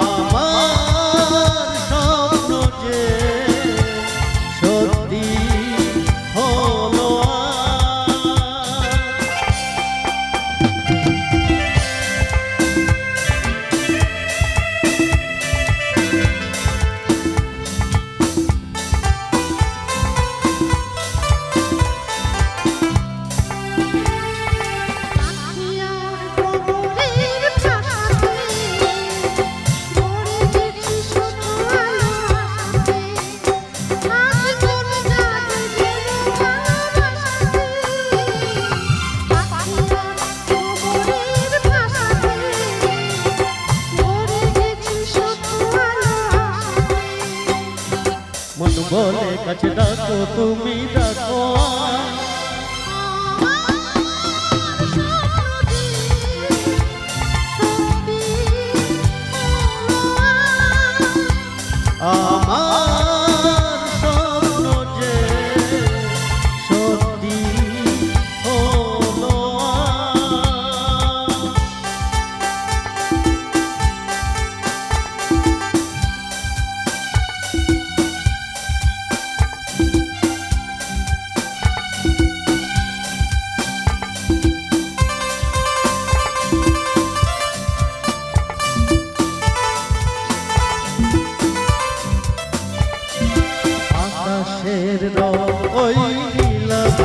আমার বলে কাছে ডাকো তুমি ডাকো। আমার হাসের ওই বিলাব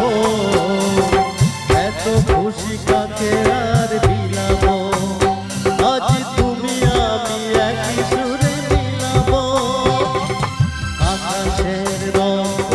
এত খুশি কাকে আর বিলাব আজ তুমি, আমি একই সুরে বিলাব আকাশের রঙ